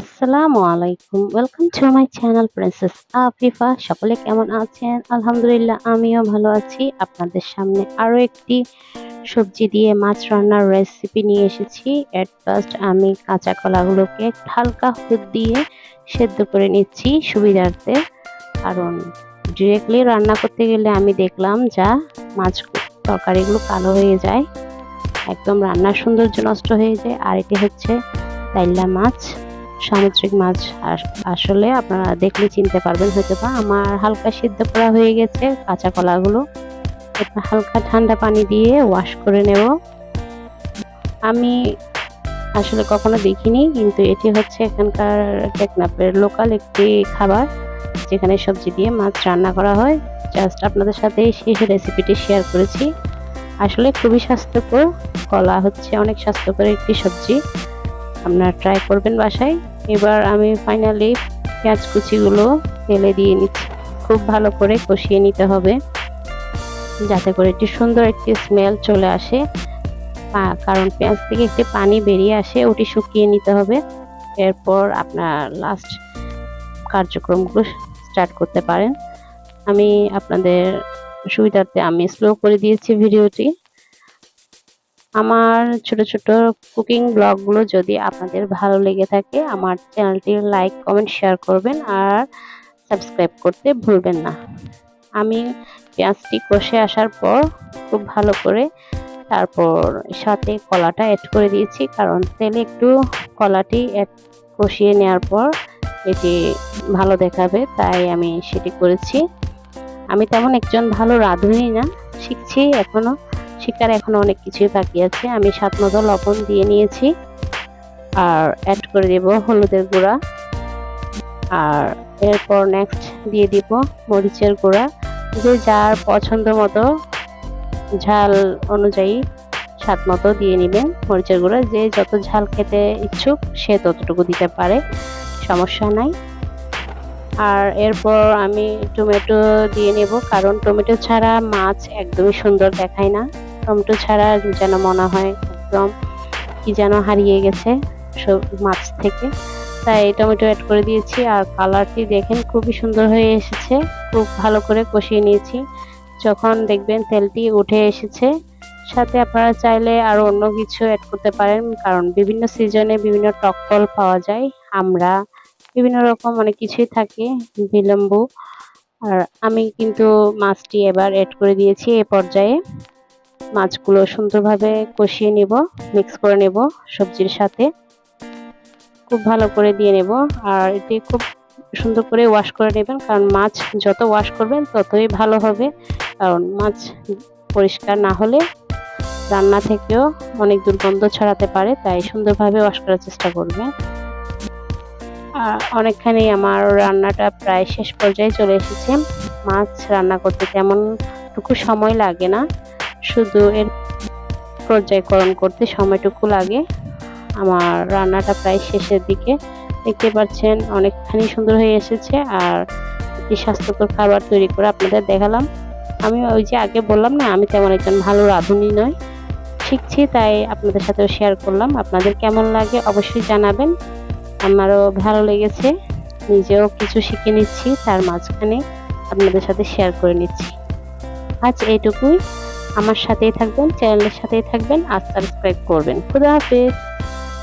আসসালামু আলাইকুম। Welcome to my channel princess Afifa সকলে কেমন আছেন? আলহামদুলিল্লাহ, আমিও ভালো আছি। আপনাদের সামনে আরও একটি সবজি দিয়ে মাছ রান্নার রেসিপি নিয়ে এসেছি। এট ফার্স্ট আমি কাঁচা কলাগুলোকে হালকা হলুদ দিয়ে সেদ্ধ করে নিচ্ছি সুবিধার্থে। কারণ ডিরেক্টলি রান্না করতে গেলে আমি দেখলাম যা মাছ তরকারিগুলো কালো হয়ে যায়। একদম রান্নার সৌন্দর্য নষ্ট হয়ে যায়। আর এটি হচ্ছে তাইল্লা মাছ। সামুদ্রিক মাছ। আসলে আপনারা দেখলে চিনতে পারবেন হয়তো বা আমার হালকা সিদ্ধ করা হয়ে গেছে কাঁচা কলাগুলো। হালকা ঠান্ডা পানি দিয়ে ওয়াশ করে নেব। আমি আসলে কখনো দেখিনি, কিন্তু এটি হচ্ছে এখানকার টেকনাপের লোকাল একটি খাবার, যেখানে সবজি দিয়ে মাছ রান্না করা হয়। জাস্ট আপনাদের সাথে সেই রেসিপিটি শেয়ার করেছি। আসলে খুবই স্বাস্থ্যকর। কলা হচ্ছে অনেক স্বাস্থ্যকর একটি সবজি। আপনারা ট্রাই করবেন বাসায়। এবার আমি ফাইনালি পেঁয়াজ কুচিগুলো তেলে দিয়ে নিচ্ছি। খুব ভালো করে কষিয়ে নিতে হবে। যাতে করে একটি সুন্দর একটি স্মেল চলে আসে। কারণ পেঁয়াজ থেকে একটি পানি বেরিয়ে আসে, ওটি শুকিয়ে নিতে হবে। এরপর আপনার লাস্ট কার্যক্রমগুলো স্টার্ট করতে পারেন। আমি আপনাদের সুবিধার্থে আমি স্লো করে দিয়েছি ভিডিওটি। আমার ছোট ছোট কুকিং ব্লগগুলো যদি আপনাদের ভালো লেগে থাকে, আমার চ্যানেলটি লাইক কমেন্ট শেয়ার করবেন আর সাবস্ক্রাইব করতে ভুলবেন না। আমি পেঁয়াজটি কষে আসার পর খুব ভালো করে তারপর সাথে কলাটা অ্যাড করে দিয়েছি, কারণ তেলে একটু কলাটি অ্যাড কষিয়ে নেওয়ার পর এটি ভালো দেখাবে, তাই আমি সেটি করেছি। আমি তেমন একজন ভালো রাঁধুনি না, শিখছি এখনও। শিকার এখনও অনেক কিছুই বাকি আছে। আমি সাত মতো লবণ দিয়ে নিয়েছি। আর অ্যাড করে দেব হলুদের গুঁড়া। আর এরপর নেক্সট দিয়ে দিব মরিচের গুঁড়া। যে যার পছন্দ মতো, ঝাল অনুযায়ী স্বাদ মতো দিয়ে নেবেন মরিচের গুঁড়া। যে যত ঝাল খেতে ইচ্ছুক, সে ততটুকু দিতে পারে, সমস্যা নাই। আর এরপর আমি টমেটো দিয়ে নেব, কারণ টমেটো ছাড়া মাছ একদমই সুন্দর দেখায় না। টমেটো ছাড়া যেন মনে হয় একদম কি যেন হারিয়ে গেছে সব মাছ থেকে। তাই টমেটো অ্যাড করে দিয়েছি আর কালারটি দেখেন খুবই সুন্দর হয়ে এসেছে, খুব ভালো করে কষিয়ে নিয়েছি। যখন দেখবেন তেলটি উঠে এসেছে, সাথে আপনারা চাইলে আরও অন্য কিছু অ্যাড করতে পারেন, কারণ বিভিন্ন সিজনে বিভিন্ন টক ফল পাওয়া যায়, আমরা বিভিন্ন রকম অনেক কিছুই থাকে, বিলম্বু। আর আমি কিন্তু মাছটি এবার অ্যাড করে দিয়েছি এ পর্যায়ে। মাছগুলো সুন্দরভাবে কষিয়ে নেব মিক্স করে নেব সবজির সাথে। খুব ভালো করে দিয়ে নেব আর এটি খুব সুন্দর করে ওয়াশ করে নেবেন, কারণ মাছ যত ওয়াশ করবেন ততই ভালো হবে। কারণ মাছ পরিষ্কার না হলে রান্না থেকেও অনেক দুর্গন্ধ ছড়াতে পারে, তাই সুন্দরভাবে ওয়াশ করার চেষ্টা করবেন অনেকখানি আমার রান্নাটা প্রায় শেষ পর্যায়ে চলে এসেছে। মাছ রান্না করতে তেমনটুকু সময় লাগে না। শুধু এর পর্যায়করণ করতে সময়টুকু লাগে। আমার রান্নাটা প্রায় শেষের দিকে। দেখতে পাচ্ছেন, অনেকখানি সুন্দর হয়ে এসেছে আর একটি স্বাস্থ্যকর খাবার তৈরি করে আপনাদের দেখালাম। আমি ওই যে আগে বললাম না, আমি তেমন একজন ভালো রাঁধুনি নয় শিখছি, তাই আপনাদের সাথেও শেয়ার করলাম। আপনাদের কেমন লাগে অবশ্যই জানাবেন। আমারও ভালো লেগেছে। নিজেও কিছু শিখে নিচ্ছি, তার মাঝখানে আপনাদের সাথে শেয়ার করে নিচ্ছি। আজ এইটুকুই। আমার সাথেই থাকবেন চ্যানেলের সাথেই থাকবেন আর সাবস্ক্রাইব করবেন। খুদা হাফেজ।